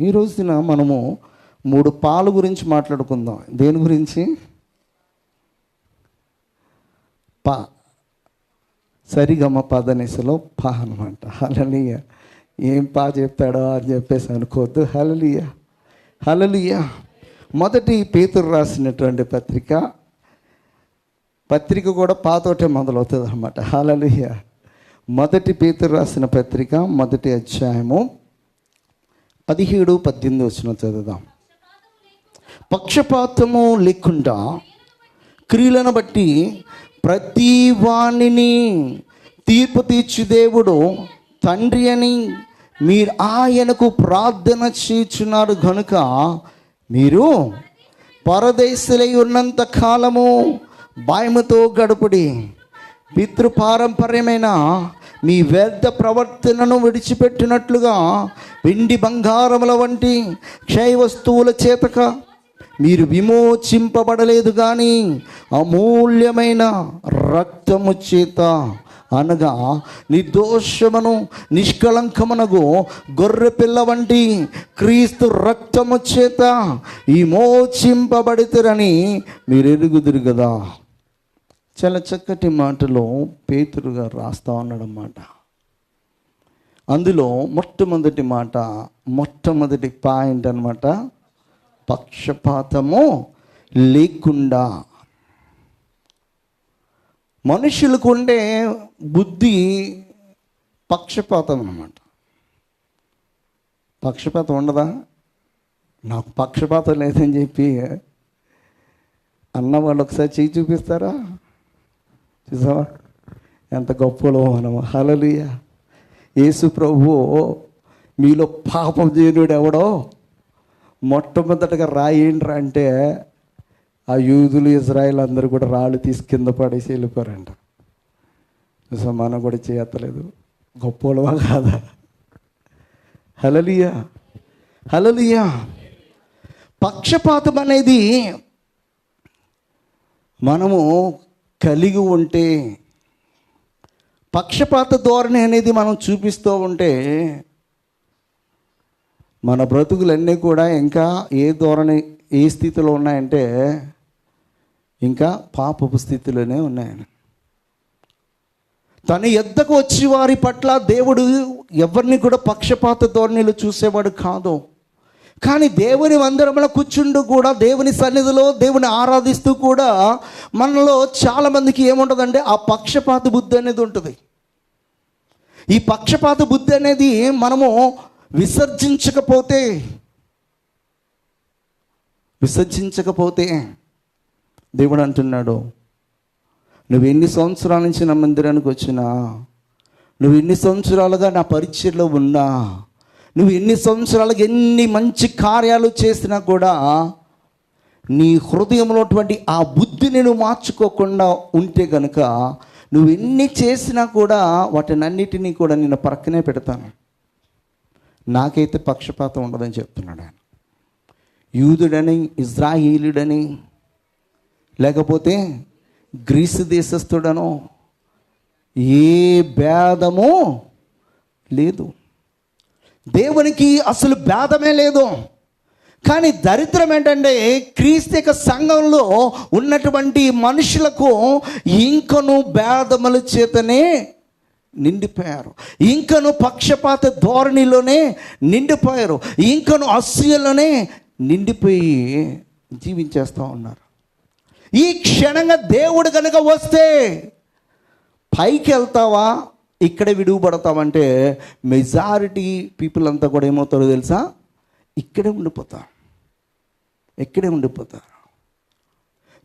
ఈ రోజున మనము మూడు పాలు గురించి మాట్లాడుకుందాం. దేని గురించి? పా సరిగమ పదనిసలో పా అనమాట హలలియ ఏం పా చెప్తాడో అని చెప్పేసి అనుకోవద్దు. హలలియ హలలియ మొదటి పేతురు రాసినటువంటి పత్రిక. పత్రిక కూడా పాతోటే మొదలవుతుంది అనమాట హలలియ మొదటి పేతురు రాసిన పత్రిక మొదటి అధ్యాయము. పదిహేడు పద్దెనిమిది వచ్చిన చదువుదాం. పక్షపాతము లేకుండా క్రియలను బట్టి ప్రతి వాణిని తీర్పు తీర్చి దేవుడు తండ్రి అని మీరు ఆయనకు ప్రార్థన చేస్తున్నారు కనుక మీరు పరదేశులై ఉన్నంత కాలము భయముతో గడుపుడి. పితృపారంపర్యమైన మీ వ్యర్థ ప్రవర్తనను విడిచిపెట్టినట్లుగా వెండి బంగారముల వంటి క్షయ వస్తువుల చేతక మీరు విమోచింపబడలేదు కానీ అమూల్యమైన రక్తము చేత అనగా నిర్దోషమును నిష్కళంకమునగు గొర్రె పిల్ల వంటి క్రీస్తు రక్తము చేత విమోచింపబడితరని మీరు ఎరుగుదురు కదా చాలా చక్కటి మాటలో పేతురు గారు రాస్తా ఉన్నాడన్నమాట. అందులో మొట్టమొదటి మాట మొట్టమొదటి పాయింట్ అనమాట పక్షపాతము లేకుండా. మనుషులకు ఉండే బుద్ధి పక్షపాతం అనమాట పక్షపాతం ఉండదా? నాకు పక్షపాతం లేదని చెప్పి అన్న వాళ్ళు ఒకసారి చేయి చూపిస్తారా? చూసావా? ఎంత గొప్పలో మనం హలలుయ యేసు ప్రభు మీలో పాపం చేయనుడు ఎవడో? మొట్టమొదటగా రాయేంట్రా అంటే ఆ యూదులు ఇజ్రాయిల్ అందరూ కూడా రాళ్ళు తీసి కింద పడేసి వెళ్ళిపోయారంట. చూసా మనం కూడా చేయత్తలేదు గొప్పలవా కాదా? హలలియా హలలియా పక్షపాతం అనేది మనము కలిగి ఉంటే పక్షపాత ధోరణి అనేది మనం చూపిస్తూ ఉంటే మన బ్రతుకులన్నీ కూడా ఇంకా ఏ ధోరణి ఏ స్థితిలో ఉన్నాయంటే ఇంకా పాపపు స్థితిలోనే ఉన్నాయని. తన ఎద్దకు వచ్చి వారి పట్ల దేవుడు ఎవరిని కూడా పక్షపాత ధోరణిలో చూసేవాడు కాదు. కానీ దేవుని మందిరంలో కూర్చుండు కూడా దేవుని సన్నిధిలో దేవుని ఆరాధిస్తూ కూడా మనలో చాలామందికి ఏముంటుందంటే ఆ పక్షపాత బుద్ధి అనేది ఉంటుంది. ఈ పక్షపాత బుద్ధి అనేది మనము విసర్జించకపోతే విసర్జించకపోతే దేవుడు అంటున్నాడు నువ్వు ఎన్ని సంవత్సరాల నుంచి నా మందిరానికి వచ్చినా నువ్వు ఎన్ని సంవత్సరాలుగా నా పరిచయలో ఉన్నా నువ్వు ఎన్ని సంవత్సరాలకు ఎన్ని మంచి కార్యాలు చేసినా కూడా నీ హృదయంలో ఆ బుద్ధిని నువ్వు మార్చుకోకుండా ఉంటే కనుక నువ్వు ఎన్ని చేసినా కూడా వాటినన్నిటినీ కూడా నేను పక్కనే పెడతాను. నాకైతే పక్షపాతం ఉండదని చెప్తున్నాడు ఆయన. యూదుడని ఇజ్రాయిలుడని లేకపోతే గ్రీసు దేశస్థుడనో ఏ భేదము లేదు. దేవునికి అసలు భేదమే లేదు. కానీ దరిద్రం ఏంటంటే క్రీస్తు సంఘంలో ఉన్నటువంటి మనుషులకు ఇంకను భేదముల చేతనే నిండిపోయారు. ఇంకను పక్షపాత ధోరణిలోనే నిండిపోయారు. ఇంకను అసూయలోనే నిండిపోయి జీవించేస్తూ ఉన్నారు. ఈ క్షణంగా దేవుడు కనుక వస్తే పైకి వెళ్తావా? ఇక్కడే విడువబడతామంటే మెజారిటీ పీపుల్ అంతా కూడా ఏమవుతారో తెలుసా? ఇక్కడే ఉండిపోతారు. ఇక్కడే ఉండిపోతారు.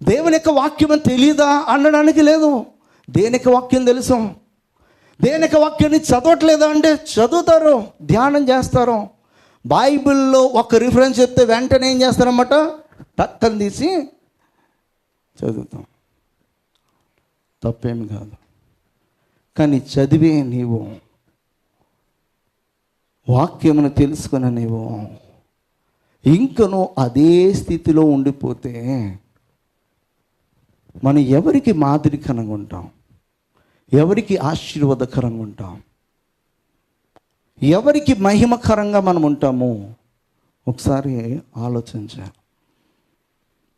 దేవుని యొక్క వాక్యం తెలియదా అనడానికి లేదు. దేని యొక్క వాక్యం తెలుసు? దేని యొక్క వాక్యాన్ని చదవట్లేదా అంటే చదువుతారు ధ్యానం చేస్తారు. బైబిల్లో ఒక రిఫరెన్స్ చెప్తే వెంటనే ఏం చేస్తారన్నమాట? టక్కని తీసి చదువుతాం. తప్పేమి కాదు. కానీ చదివే నీవు వాక్యమును తెలుసుకున్న నీవు ఇంకను అదే స్థితిలో ఉండిపోతే మనం ఎవరికి మాదిరికరంగా ఉంటాం? ఎవరికి ఆశీర్వాదకరంగా ఉంటాం? ఎవరికి మహిమకరంగా మనం ఉంటాము? ఒకసారి ఆలోచించాలి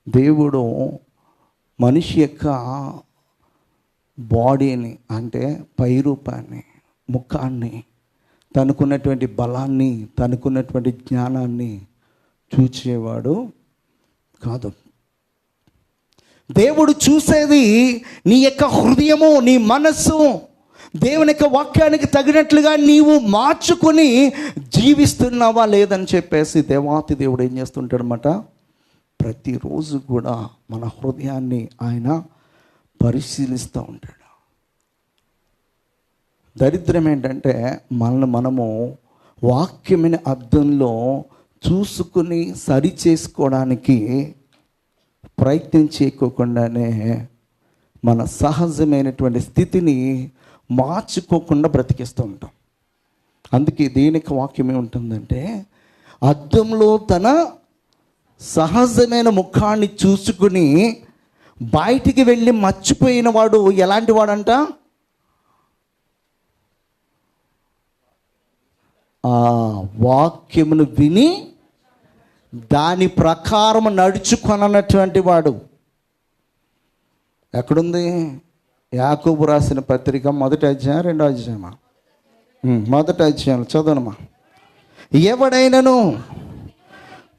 దేవుడు మనిషి యొక్క బాడీని అంటే పై రూపాన్ని ముఖాన్ని తనకున్నటువంటి బలాన్ని తనకున్నటువంటి జ్ఞానాన్ని చూచేవాడు కాదు. దేవుడు చూసేది నీ యొక్క హృదయము నీ మనస్సు. దేవుని యొక్క వాక్యానికి తగినట్లుగా నీవు మార్చుకొని జీవిస్తున్నావా లేదని చెప్పేసి దేవాతి దేవుడు ఏం చేస్తుంటాడనమాట ప్రతిరోజు కూడా మన హృదయాన్ని ఆయన పరిశీలిస్తూ ఉంటాడు. దరిద్రం ఏంటంటే మనల్ని మనము వాక్యమైన అర్థంలో చూసుకుని సరి చేసుకోవడానికి ప్రయత్నం చేయకోకుండానే మన సహజమైనటువంటి స్థితిని మార్చుకోకుండా బ్రతికిస్తూ ఉంటాం. అందుకే దేనికి వాక్యం ఏముంటుందంటే అద్దంలో తన సహజమైన ముఖాన్ని చూసుకుని బయటికి వెళ్ళి మర్చిపోయిన వాడు ఎలాంటి వాడంట? ఆ వాక్యమును విని దాని ప్రకారం నడుచుకొనన్నటువంటి వాడు. ఎక్కడుంది? యాకూబు రాసిన పత్రిక మొదటి అధ్యాయం రెండో అధ్యాయమా? మొదటి అధ్యాయం చదవనమ్మా ఎవడైనను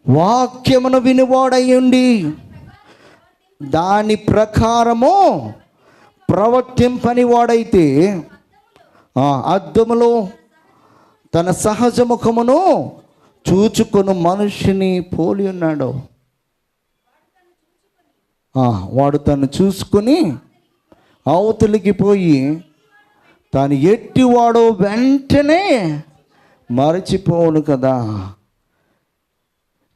వాక్యమును వినివాడయ్యుండి దాని ప్రకారము ప్రవర్తింపని వాడైతే అద్దములో తన సహజ ముఖమును చూచుకొని మనిషిని పోలి ఉన్నాడు. వాడు తను చూసుకుని అవతలికి పోయి తాను ఎట్టివాడో వెంటనే మరచిపోవును కదా.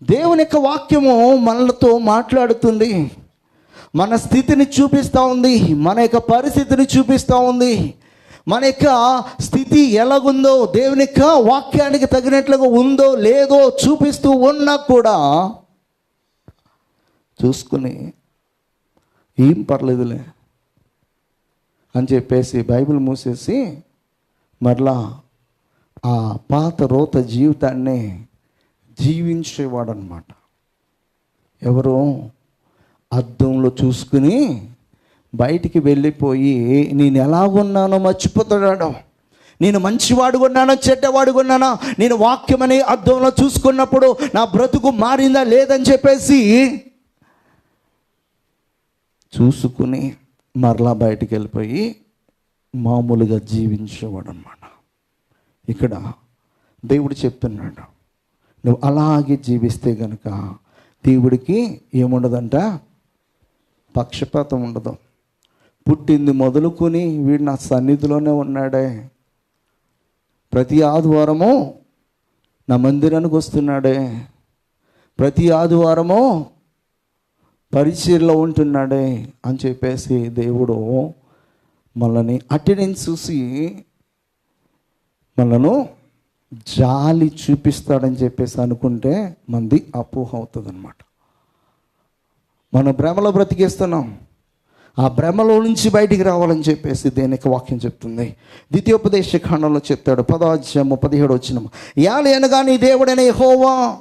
దేవుని యొక్క వాక్యము మనలతో మాట్లాడుతుంది. మన స్థితిని చూపిస్తూ ఉంది మన యొక్క పరిస్థితిని చూపిస్తూ ఉంది. మన యొక్క స్థితి ఎలాగుందో దేవుని యొక్క వాక్యానికి తగినట్లుగా ఉందో లేదో చూపిస్తూ ఉన్నా కూడా చూసుకుని ఏం పర్లేదులే అని చెప్పేసి బైబిల్ మూసేసి మరలా ఆ పాత రోత జీవితాన్ని జీవించేవాడనమాట ఎవరు? అద్దంలో చూసుకుని బయటికి వెళ్ళిపోయి నేను ఎలాగున్నానో మర్చిపోతాడు నేను మంచివాడు కొన్నానో చెడ్డవాడు కొన్నానా నేను వాక్యం అనే అద్దంలో చూసుకున్నప్పుడు నా బ్రతుకు మారిందా లేదని చెప్పేసి చూసుకుని మరలా బయటికి వెళ్ళిపోయి మామూలుగా జీవించేవాడు అనమాట ఇక్కడ దేవుడు చెప్తున్నాడు నువ్వు అలాగే జీవిస్తే కనుక దేవుడికి ఏముండదంట? పక్షపాతం ఉండదు. పుట్టింది మొదలుకొని వీడు నా సన్నిధిలోనే ఉన్నాడే. ప్రతి ఆదివారము నా మందిరానికి వస్తున్నాడే. ప్రతి ఆదివారము పరిచయలో ఉంటున్నాడే అని చెప్పేసి దేవుడు మనల్ని అటెండెన్స్ చూసి మనను జాలి చూపిస్తాడని చెప్పేసి అనుకుంటే మంది అపోహ అవుతుంది అనమాట మనం భ్రమలో బ్రతికేస్తున్నాం. ఆ భ్రమలో నుంచి బయటికి రావాలని చెప్పేసి దేనికి వాక్యం చెప్తుంది. ద్వితీయోపదేశ ఖండంలో చెప్తాడు. పదాధ్యాయము పదిహేడు వచ్చిన యాలి అనగా నీ దేవుడనే హోవా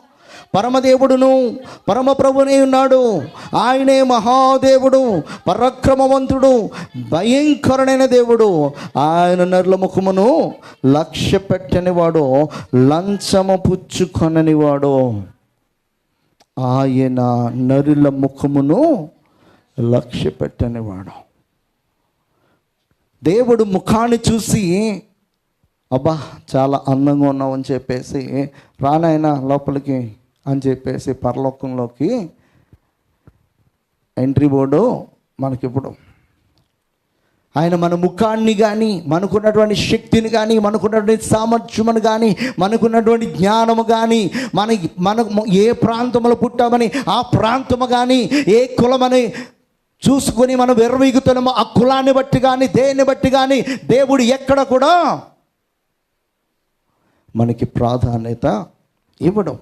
పరమదేవుడును పరమప్రభునే ఉన్నాడు. ఆయనే మహాదేవుడు పరాక్రమవంతుడు భయంకరుడైన దేవుడు. ఆయన నరుల ముఖమును లక్ష్య పెట్టనివాడు లంచము పుచ్చుకొనని వాడు ఆయన నరుల ముఖమును లక్ష్య పెట్టని వాడు దేవుడు ముఖాన్ని చూసి అబ్బా చాలా అందంగా ఉన్నావు అని చెప్పేసి రానాయన లోపలికి అని చెప్పేసి పరలోకంలోకి ఎంట్రీ బోర్డు మనకిప్పుడు. ఆయన మన ముఖాన్ని కానీ మనకున్నటువంటి శక్తిని కానీ మనకున్నటువంటి సామర్థ్యమును కానీ మనకున్నటువంటి జ్ఞానము కానీ మన మన ఏ ప్రాంతంలో పుట్టామని ఆ ప్రాంతము కానీ ఏ కులమని చూసుకొని మనం విర్రవీగుతున్నామో ఆ కులాన్ని బట్టి కానీ దేన్ని బట్టి కానీ దేవుడు ఎక్కడ కూడా మనకి ప్రాధాన్యత ఇవ్వడం.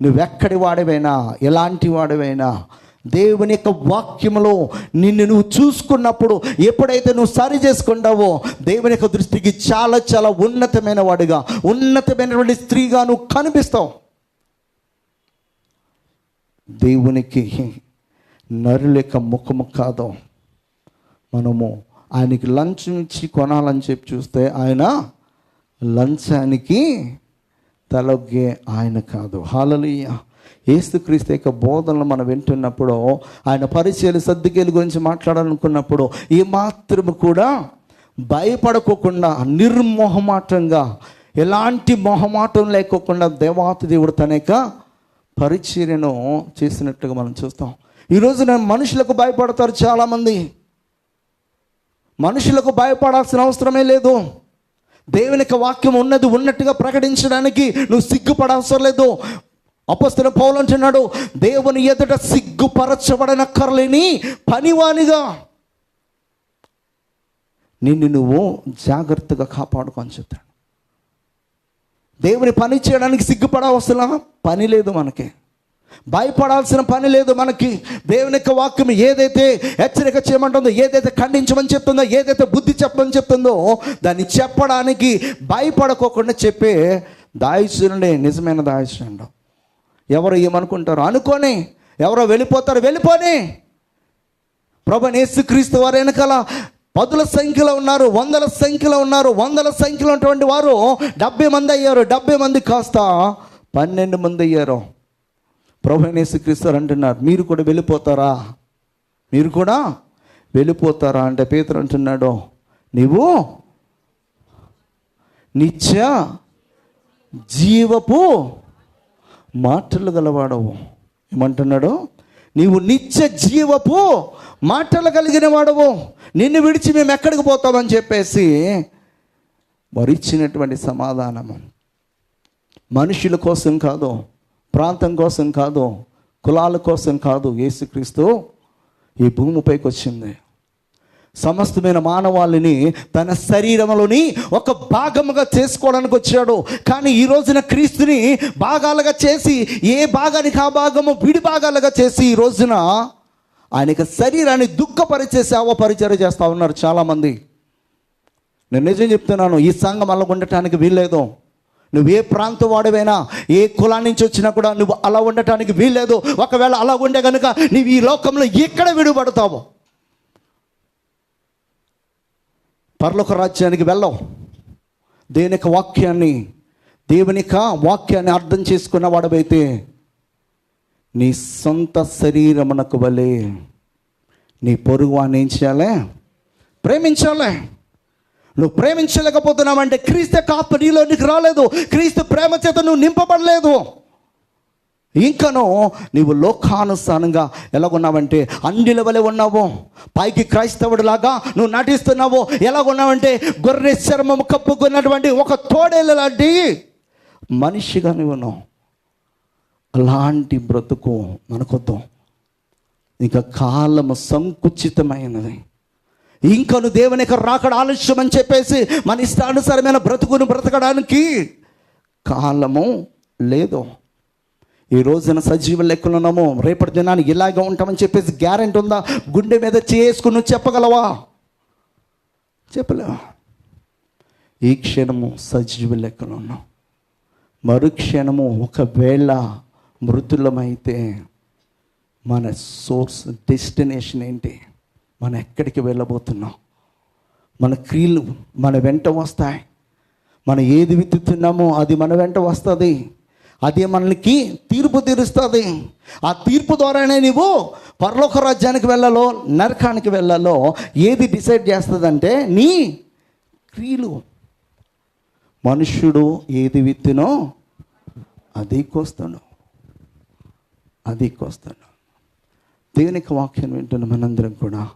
నువ్వెక్కడి వాడివైనా ఎలాంటి వాడివైనా దేవుని యొక్క వాక్యములో నిన్ను నువ్వు చూసుకున్నప్పుడు ఎప్పుడైతే నువ్వు సరి చేసుకుంటావో దేవుని యొక్క దృష్టికి చాలా చాలా ఉన్నతమైన వాడిగా ఉన్నతమైనటువంటి స్త్రీగా నువ్వు కనిపిస్తావు. దేవునికి నరులెక్క ముఖము కాదు. మనము ఆయనకి లంచం ఇచ్చి కొనాలని చెప్పి చూస్తే ఆయన లంచానికి తలొగ్గే ఆయన కాదు. హాలలీయ ఏసుక్రీస్తు యొక్క బోధనలు మనం వింటున్నప్పుడు ఆయన పరిచయాలు సర్దికేలు గురించి మాట్లాడాలనుకున్నప్పుడు ఈ మాత్రము కూడా భయపడకోకుండా నిర్మోహమాటంగా ఎలాంటి మొహమాటం లేకోకుండా దేవాతి దేవుడు తన యొక్క పరిచర్యను చేసినట్టుగా మనం చూస్తాం. ఈరోజు నేను మనుషులకు భయపడతారు చాలామంది. మనుషులకు భయపడాల్సిన అవసరమే లేదు. దేవునికి వాక్యం ఉన్నది ఉన్నట్టుగా ప్రకటించడానికి నువ్వు సిగ్గుపడవసరం లేదు. అపస్తుల పౌలు అంటున్నాడు దేవుని ఎదుట సిగ్గుపరచబడనక్కర్లేని పనివానిగా. నిన్ను నువ్వు జాగ్రత్తగా కాపాడుకొని చెప్తాడు దేవుని పని చేయడానికి సిగ్గుపడవలసిన పని లేదు మనకి. భయపడాల్సిన పని లేదు మనకి. దేవుని యొక్క వాక్యం ఏదైతే హెచ్చరిక చేయమంటుందో ఏదైతే ఖండించమని చెప్తుందో ఏదైతే బుద్ధి చెప్పమని చెప్తుందో దాన్ని చెప్పడానికి భయపడకోకుండా చెప్పే దాయిచుండే నిజమైన దాయిచుండు ఎవరు ఏమనుకుంటారు అనుకోని. ఎవరో వెళ్ళిపోతారు వెళ్ళిపోని. ప్రభు నేసుక్రీస్తు వారు వెనకాల పదుల సంఖ్యలో ఉన్నారు వందల సంఖ్యలో ఉన్నారు వందల సంఖ్యలో ఉన్నటువంటి వారు డెబ్బై మంది అయ్యారు డెబ్బై మంది కాస్త పన్నెండు మంది అయ్యారు. ప్రభు యేసుక్రీస్తు అంటున్నారు మీరు కూడా వెళ్ళిపోతారా? మీరు కూడా వెళ్ళిపోతారా? అంటే పేతురు అంటున్నాడు నీవు నిత్య జీవపు మాటలు గలవాడవు. ఏమంటున్నాడు? నీవు నిత్య జీవపు మాటలు కలిగిన వాడవు. నిన్ను విడిచి మేము ఎక్కడికి పోతామని చెప్పేసి వారు ఇచ్చినటువంటి సమాధానము మనుషుల కోసం కాదు ప్రాంతం కోసం కాదు కులాల కోసం కాదు యేసుక్రీస్తు ఈ భూమిపైకి వచ్చింది. సమస్తమైన మానవాళిని తన శరీరంలోని ఒక భాగముగా చేసుకోవడానికి వచ్చాడు. కానీ ఈ రోజున క్రీస్తుని భాగాలుగా చేసి ఏ భాగానికి ఆ భాగము విడి భాగాలుగా చేసి ఈ రోజున ఆయనకి శరీరాన్ని దుఃఖపరిచే సేవ పరిచయం చేస్తూ ఉన్నారు చాలామంది. నేను నిజం చెప్తున్నాను ఈ సంఘం అలా ఉండటానికి వీల్లేదు. నువ్వు ఏ ప్రాంతం వాడివైనా ఏ కులాన్ని నుంచి వచ్చినా కూడా నువ్వు అలా ఉండటానికి వీల్లేదు. ఒకవేళ అలా ఉండే కనుక నువ్వు ఈ లోకంలో ఎక్కడ విడుపడతావు? పర్లోక రాజ్యానికి వెళ్ళవు దేని యొక్క వాక్యాన్ని దేవుని యొక్క వాక్యాన్ని అర్థం చేసుకున్న వాడవైతే నీ సొంత శరీరమునకు వలె నీ పొరుగు వాడిని ఏం చేయాలి? ప్రేమించాలి. నువ్వు ప్రేమించలేకపోతున్నావంటే క్రీస్తు కాపు ఆత్మ నీలో నీకు రాలేదు. క్రీస్తు ప్రేమ చేత నువ్వు నింపబడలేదు. ఇంకను నీవు లోకానుసారంగా ఎలాగున్నావంటే అన్నిల వలె ఉన్నావు. పైకి క్రైస్తవుడిలాగా నువ్వు నటిస్తున్నావు. ఎలాగున్నావంటే గొర్రె చర్మము కప్పుకున్నటువంటి ఒక తోడేళ్ళ లాంటి మనిషిగా నువ్వు ఉన్నావు. అలాంటి బ్రతుకు మనకొద్దు. ఇంకా కాలము సంకుచితమైనది. ఇంకను దేవుని యొక్క రాకడ ఆలస్యం అని చెప్పేసి మన ఇష్టానుసారమైన బ్రతుకును బ్రతకడానికి కాలము లేదు. ఈ రోజున సజీవ లెక్కలు ఉన్నాము రేపటి దినానికి ఇలాగే ఉంటామని చెప్పేసి గ్యారెంటీ ఉందా? గుండె మీద చేసుకుని నువ్వు చెప్పగలవా? చెప్పలేవా? ఈ క్షణము సజీవ లెక్కలు ఉన్నాం మరుక్షణము ఒకవేళ మృతులమైతే మన సోర్స్ డెస్టినేషన్ ఏంటి? మనం ఎక్కడికి వెళ్ళబోతున్నాం? మన క్రియలు మన వెంట వస్తాయి. మనం ఏది విత్తుతున్నామో అది మన వెంట వస్తుంది. అదే మనకి తీర్పు తీరుస్తుంది. ఆ తీర్పు ద్వారానే నీవు పరలోక రాజ్యానికి వెళ్ళాలో నరకానికి వెళ్ళాలో ఏది డిసైడ్ చేస్తుందంటే నీ క్రియలు. మనుష్యుడు ఏది విత్తునో అది కోస్తాడు. అది కోస్తాడు. దేవునికి వాక్యం వింటున్న మనందరం కూడా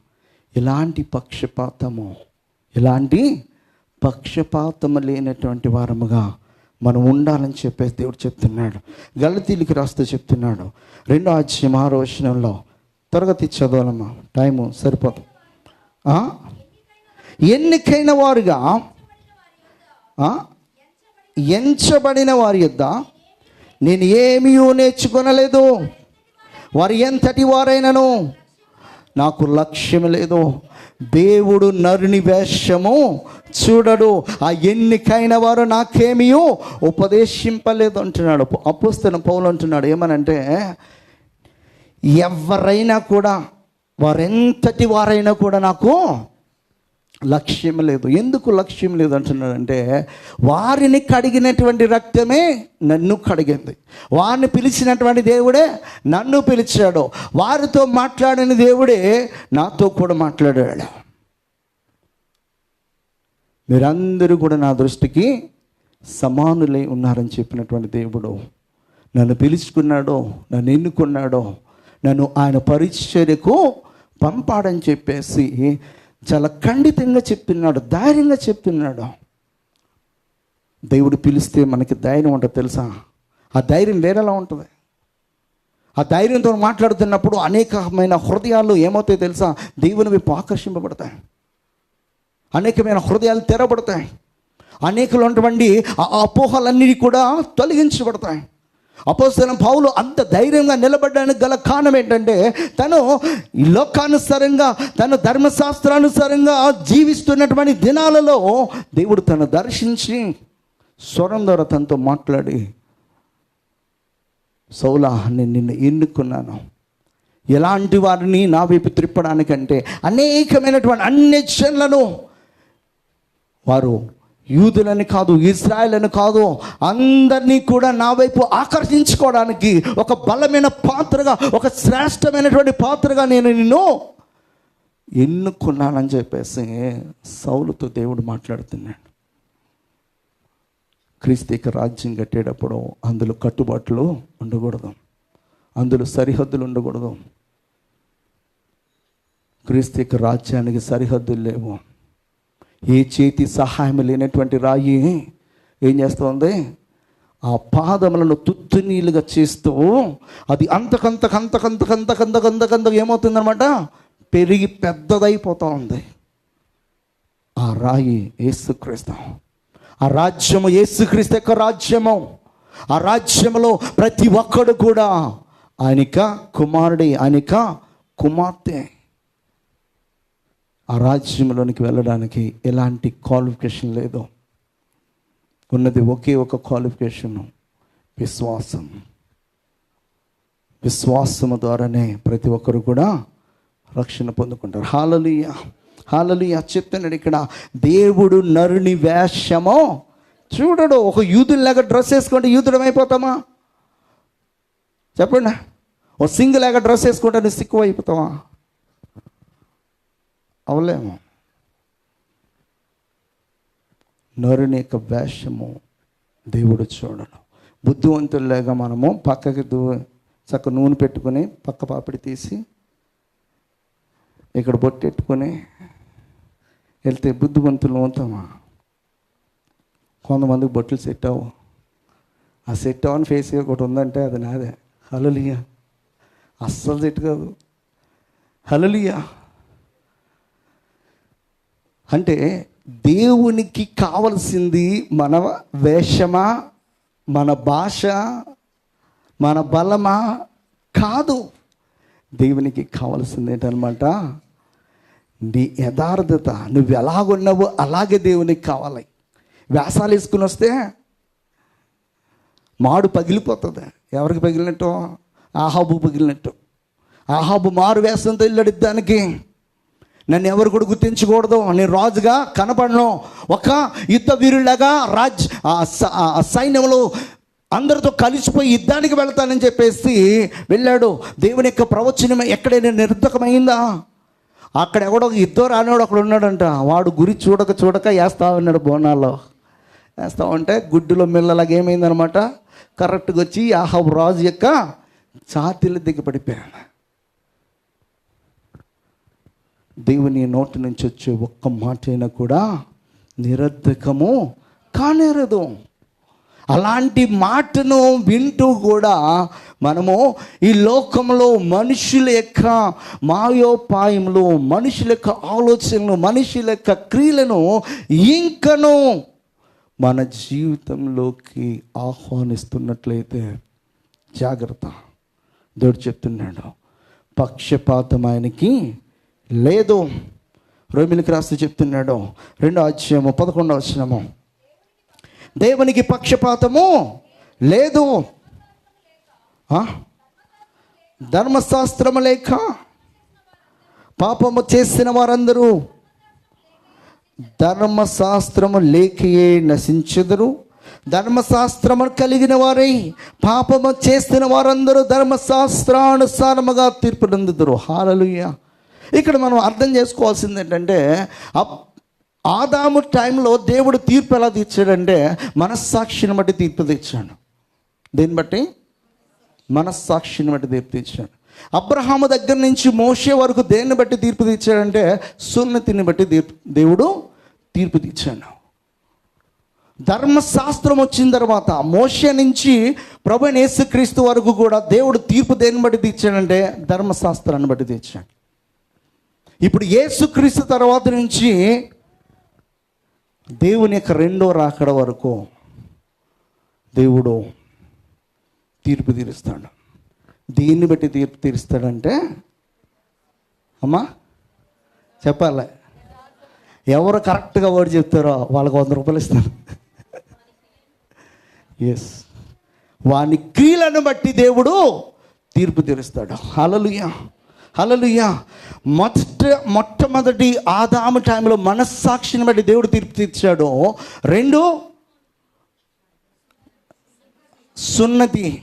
ఎలాంటి పక్షపాతము ఎలాంటి పక్షపాతము లేనటువంటి వారముగా మనం ఉండాలని చెప్పేసి దేవుడు చెప్తున్నాడు. గలతీలికి రాస్తూ చెప్తున్నాడు. రెండో అధ్యాయం ఆరో వచనంలో తరగతి చదవాలమ్మా. టైము సరిపోదు. ఎన్నికైన వారుగా? ఎంచబడిన వారి యొద్ద నేను ఏమీ నేర్చుకొనలేదు. వారు ఎంతటి వారైనను? నాకు లక్ష్యం లేదు. దేవుడు నరుని వేషము చూడడు. ఆ ఎన్నికైన వారు నాకేమియో ఉపదేశింపలేదు అంటున్నాడు. అపుస్తన పౌలు అంటున్నాడు ఏమనంటే ఎవరైనా కూడా వారెంతటి వారైనా కూడా నాకు లక్ష్యం లేదు. ఎందుకు లక్ష్యం లేదు అంటున్నాడంటే వారిని కడిగినటువంటి రక్తమే నన్ను కడిగింది. వారిని పిలిచినటువంటి దేవుడే నన్ను పిలిచాడు. వారితో మాట్లాడిన దేవుడే నాతో కూడా మాట్లాడాడు. మీరందరూ కూడా నా దృష్టికి సమానులై ఉన్నారని చెప్పినటువంటి దేవుడు నన్ను పిలుచుకున్నాడో నన్ను ఎన్నుకున్నాడో నన్ను ఆయన పరిచర్యకు పంపాడని చెప్పేసి చాలా ఖండితంగా చెప్తున్నాడు ధైర్యంగా చెప్తున్నాడు దేవుడు పిలిస్తే మనకి ధైర్యం ఉంటుంది తెలుసా? ఆ ధైర్యం వేరేలా ఉంటుంది. ఆ ధైర్యంతో మాట్లాడుతున్నప్పుడు అనేకమైన హృదయాలు ఏమవుతాయి తెలుసా? దేవుని వైపు ఆకర్షింపబడతాయి. అనేకమైన హృదయాలు తెరబడతాయి. అనేకలు ఉన్నటువంటి ఆ అపోహలన్నీ కూడా తొలగించబడతాయి. అపోస్తలం పౌలు అంత ధైర్యంగా నిలబడడానికి గల కారణం ఏంటంటే తను లోకానుసారంగా తన ధర్మశాస్త్రానుసారంగా జీవిస్తున్నటువంటి దినాలలో దేవుడు తను దర్శించి స్వరం ద్వారా తనతో మాట్లాడి సౌలా నేను నిన్ను ఎన్నుకున్నాను. ఎలాంటి వారిని నా వైపు త్రిప్పడానికంటే అనేకమైనటువంటి అన్ని జన్లను వారు యూదులని కాదు ఇజ్రాయల్ కాదు అందరినీ కూడా నా వైపు ఆకర్షించుకోవడానికి ఒక బలమైన పాత్రగా ఒక శ్రేష్టమైనటువంటి పాత్రగా నేను నిన్ను ఎన్నుకున్నానని చెప్పేసి సౌలుతో దేవుడు మాట్లాడుతున్నాడు. క్రీస్తుకి రాజ్యం కట్టేటప్పుడు అందులో కట్టుబాట్లు ఉండకూడదు. అందులో సరిహద్దులు ఉండకూడదు. క్రీస్తుకి రాజ్యానికి సరిహద్దులు లేవు. ఏ చేతి సహాయం లేనటువంటి రాయి ఏం చేస్తుంది? ఆ పాదములను తుత్తు నీళ్ళుగా చేస్తూ అది అంతకంతకంతకంతకంతకంతకంతకంత ఏమవుతుందనమాట పెరిగి పెద్దదైపోతూ ఉంది ఆ రాయి ఏసుక్రీస్తు ఆ రాజ్యము ఏసుక్రీస్తు యొక్క రాజ్యము. ఆ రాజ్యములో ప్రతి ఒక్కడు కూడా ఆయనక కుమారుడి ఆయనక కుమార్తె. ఆ రాజ్యంలోనికి వెళ్ళడానికి ఎలాంటి క్వాలిఫికేషన్ లేదు. ఉన్నది ఒకే ఒక క్వాలిఫికేషన్ విశ్వాసం. విశ్వాసము ద్వారానే ప్రతి ఒక్కరు కూడా రక్షణ పొందుకుంటారు. హాలలీయ హాలలీయ చెప్తున్నాడు ఇక్కడ దేవుడు నరుని వేషమో చూడడు. ఒక యూదులాగా డ్రెస్ వేసుకుంటే యూదుడం అయిపోతామా చెప్పండి. ఓ సింగిల్ లాగా డ్రెస్ వేసుకుంటే నువ్వు సిక్కు అయిపోతావా అవలేము. నరుని యొక్క వేషము దేవుడు చూడను. బుద్ధివంతుల్లాగా మనము పక్కకి దూ చక్క నూనె పెట్టుకొని పక్క పాపిడి తీసి ఇక్కడ బొట్టెట్టుకొని వెళ్తే బుద్ధివంతులు అవుతామా? కొంతమందికి బొట్టులు సెట్ అవ్వు. ఆ సెట్ అవ్వని ఫేస్ ఒకటి ఉందంటే అది నాదే. హలలియా అస్సలు సెట్ కాదు. హలలియా అంటే దేవునికి కావలసింది మన వేషమా మన భాష మన బలమా? కాదు. దేవునికి కావలసింది ఏంటనమాట? నీ యథార్థత. నువ్వు ఎలాగున్నావో అలాగే దేవునికి కావాలి. వ్యాసాలు వేసుకుని వస్తే మాడు పగిలిపోతుంది. ఎవరికి పగిలినట్టు? ఆహాబు పగిలినట్టు. ఆహాబు మారు వేసంతో వెళ్ళాడు దానికి. నన్ను ఎవరు కూడా గుర్తించకూడదు. నేను రాజుగా కనపడను. ఒక యుద్ధ వీరులాగా రాజ్ ఆ సైన్యంలో అందరితో కలిసిపోయి యుద్ధానికి వెళ్తానని చెప్పేసి వెళ్ళాడు. దేవుని యొక్క ప్రవచనం ఎక్కడైనా నిర్ధకమైందా అక్కడ ఎవడో యుద్ధం రానివాడు అక్కడ ఉన్నాడంట. వాడు గురి చూడక చూడక వేస్తా ఉన్నాడు బోనాల్లో. వేస్తా ఉంటే గుడ్డులో మిల్లలాగా ఏమైందనమాట కరెక్ట్గా వచ్చి ఆహా రాజు యొక్క ఛాతీలు దిగపడిపోయాడు దేవుని నోటి నుంచి వచ్చే ఒక్క మాట అయినా కూడా నిరర్ధకము కానేరదు. అలాంటి మాటను వింటూ కూడా మనము ఈ లోకంలో మనుషుల యొక్క మాయోపాయములు మనుషుల యొక్క ఆలోచనలు మనుషుల యొక్క క్రియలను ఇంకను మన జీవితంలోకి ఆహ్వానిస్తున్నట్లయితే జాగ్రత్త. దేవుడు చెప్తున్నాడు పక్షపాతం ఆయనకి లేదు. రోమిలికి రాస్తూ చెప్తున్నాడు. రెండో అధ్యాయము పదకొండో వచ్చినము దేవునికి పక్షపాతము లేదు. ధర్మశాస్త్రము లేక పాపము చేసిన వారందరూ ధర్మశాస్త్రము లేకయే నశించదురు. ధర్మశాస్త్రము కలిగిన వారై పాపము చేసిన వారందరూ ధర్మశాస్త్రానుసారముగా తీర్పు నందుదురు హాలలుయ్యా ఇక్కడ మనం అర్థం చేసుకోవాల్సింది ఏంటంటే అప్- ఆదాము టైంలో దేవుడు తీర్పు ఎలా తీర్చాడంటే మనస్సాక్షిని బట్టి తీర్పు తీర్చాడు. దేన్ని బట్టి? మనస్సాక్షిని బట్టి తీర్పు తీర్చాడు. అబ్రహాము దగ్గర నుంచి మోసే వరకు దేన్ని బట్టి తీర్పు తీర్చాడంటే సున్నతిని బట్టి దేవుడు తీర్పు తీర్చాడు. ధర్మశాస్త్రం వచ్చిన తర్వాత మోసే నుంచి ప్రభు అయిన యేసుక్రీస్తు వరకు కూడా దేవుడు తీర్పు దేన్ని బట్టి తీర్చాడంటే ధర్మశాస్త్రాన్ని బట్టి తీర్చాడు. ఇప్పుడు యేసుక్రీస్తు తర్వాత నుంచి దేవుని యొక్క రెండో రాకడ వరకు దేవుడు తీర్పు తీరుస్తాడు. దీన్ని బట్టి తీర్పు తీరుస్తాడంటే అమ్మా చెప్పాలి. ఎవరు కరెక్ట్గా వర్డ్ చెప్తారో వాళ్ళకి వంద రూపాయలు ఇస్తాను. ఎస్ వాని క్రియలను బట్టి దేవుడు తీర్పు తీరుస్తాడు. అలలుయా హలలుయా మొట్ట మొట్టమొదటి ఆదాము టైంలో మనస్సాక్షిని బట్టి దేవుడు తీర్పు తీర్చాడు. రెండు సున్నతి.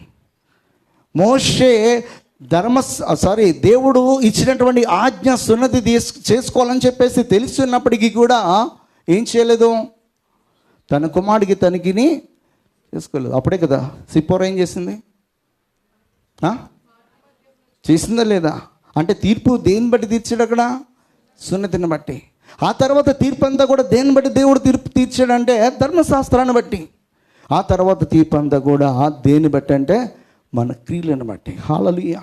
మోషే ధర్మ సారీ దేవుడు ఇచ్చినటువంటి ఆజ్ఞ సున్నతి తీసు చేసుకోవాలని చెప్పేసి తెలుసున్నప్పటికీ కూడా ఏం చేయలేదు. తన కుమారుడికి తనకిని చేసుకోలేదు. అప్పుడే కదా సిప్పోర ఏం చేసింది? చేసిందా లేదా? అంటే తీర్పు దేన్ని బట్టి తీర్చాడు అక్కడ? సున్నతిని బట్టి. ఆ తర్వాత తీర్పు అంతా కూడా దేన్ని బట్టి దేవుడు తీర్పు తీర్చాడంటే ధర్మశాస్త్రాన్ని బట్టి. ఆ తర్వాత తీర్పు అంతా కూడా దేన్ని బట్టి అంటే మన క్రియలను బట్టి. హాలలుయా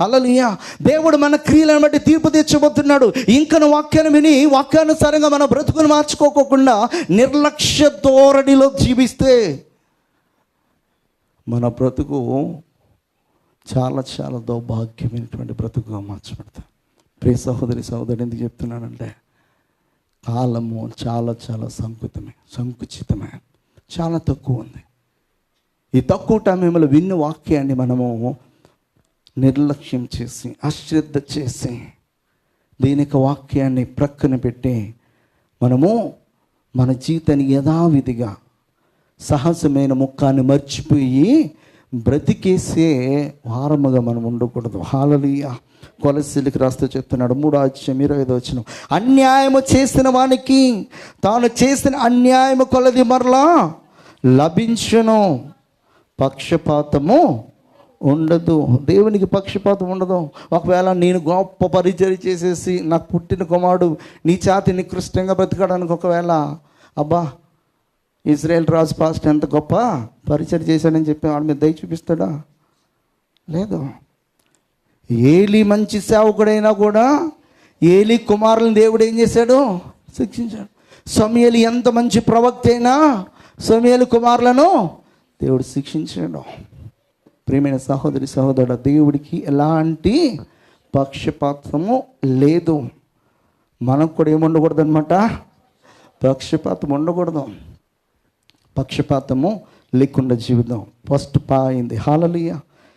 హలలుయ దేవుడు మన క్రియలను బట్టి తీర్పు తీర్చబోతున్నాడు. ఇంకను వాక్యాన్ని విని వాక్యానుసారంగా మన బ్రతుకును మార్చుకోకుండా నిర్లక్ష్య ధోరణిలో జీవిస్తే మన బ్రతుకు చాలా చాలా దౌర్భాగ్యమైనటువంటి బ్రతుకుగా మార్చబడతాం. ప్రియ సహోదరి సహోదరి ఎందుకు చెప్తున్నానంటే కాలము చాలా చాలా సంకుతమే సంకుచితమే చాలా తక్కువ ఉంది. ఈ తక్కువ టైంలో విన్న వాక్యాన్ని మనము నిర్లక్ష్యం చేసి అశ్రద్ధ చేసి దీనికి వాక్యాన్ని ప్రక్కన పెట్టి మనము మన జీవితాన్ని యథావిధిగా సహజమైన ముఖాన్ని మర్చిపోయి బ్రతికేసే వారముగా మనం ఉండకూడదు. హాలలియ. కొలసిలికి రాస్తూ చెప్తున్నాడు. మూడో అధ్యాయం ఇరవై ఐదు వచ్చిన అన్యాయము చేసిన వానికి తాను చేసిన అన్యాయము కొలది మరలా లభించును. పక్షపాతము ఉండదు. దేవునికి పక్షపాతం ఉండదు. ఒకవేళ నేను గొప్ప పరిచయం చేసేసి నాకు పుట్టిన కుమారుడు నీ చాతి నికృష్టంగా బ్రతకడానికి ఒకవేళ అబ్బా ఇజ్రాయెల్ రాజు పాస్ట్ ఎంత గొప్ప? పరిచయం చేశాడని చెప్పి వాడి మీద దయ చూపిస్తాడా? లేదు. ఏలి మంచి సేవకుడైనా కూడా ఏలి కుమారులను దేవుడు ఏం చేశాడు? శిక్షించాడు. సమయలు ఎంత మంచి ప్రవక్త అయినా సమయలు కుమారులను దేవుడు శిక్షించాడు. ప్రియమైన సహోదరి సహోదరుడు దేవుడికి ఎలాంటి పక్షపాతము లేదు. మనకు కూడా ఏముండకూడదనమాట పక్షపాతం ఉండకూడదు. పక్షపాతము లేకుండా జీవితం ఫస్ట్ పా అయింది హాలలియ